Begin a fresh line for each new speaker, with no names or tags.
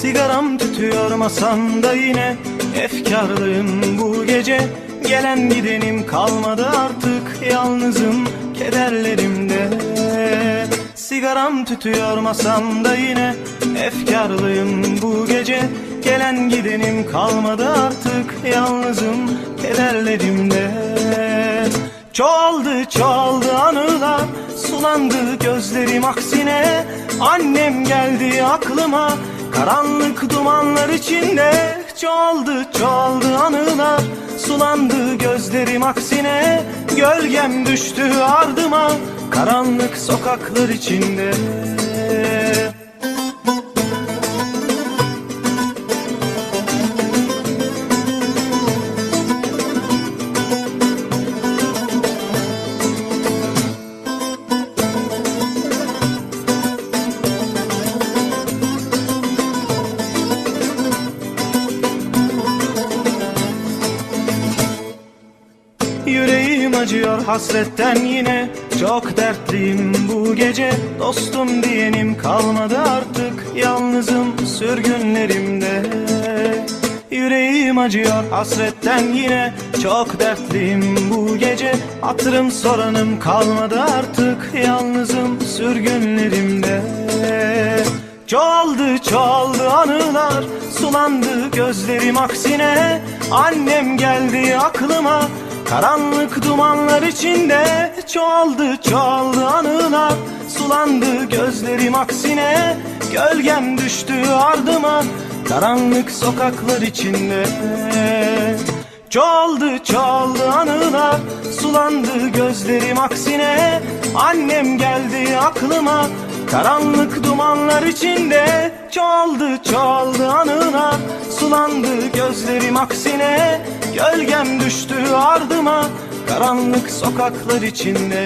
Sigaram tütüyor masamda yine. Efkarlıyım bu gece Gelen gidenim kalmadı artık. Yalnızım kederlerimde. Sigaram tütüyor masamda yine. Efkarlıyım bu gece Gelen gidenim kalmadı artık. Yalnızım kederlerimde. Çoğaldı çoğaldı anılar Sulandı gözlerim aksine. Annem geldi aklıma Karanlık dumanlar içinde Çoğaldı çoğaldı anılar. Sulandı gözlerim aksine Gölgem düştü ardıma. Karanlık sokaklar içinde acıyor hasretten yine. Çok dertliyim bu gece Dostum diyenim kalmadı artık. Yalnızım sürgünlerimde. Yüreğim acıyor hasretten yine. Çok dertliyim bu gece Hatırım soranım kalmadı artık. Yalnızım sürgünlerimde. Çoğaldı çoğaldı anılar Sulandı gözlerim aksine. Annem geldi aklıma Karanlık dumanlar içinde Çoğaldı çoğaldı anılar. Sulandı gözlerim aksine Gölgem düştü ardıma. Karanlık sokaklar içinde Çoğaldı çoğaldı anılar. Sulandı gözlerim aksine Annem geldi aklıma. Karanlık dumanlar içinde Çoğaldı çoğaldı anılar. Sulandı gözlerim aksine Gölgem düştü ardıma Karanlık sokaklar içinde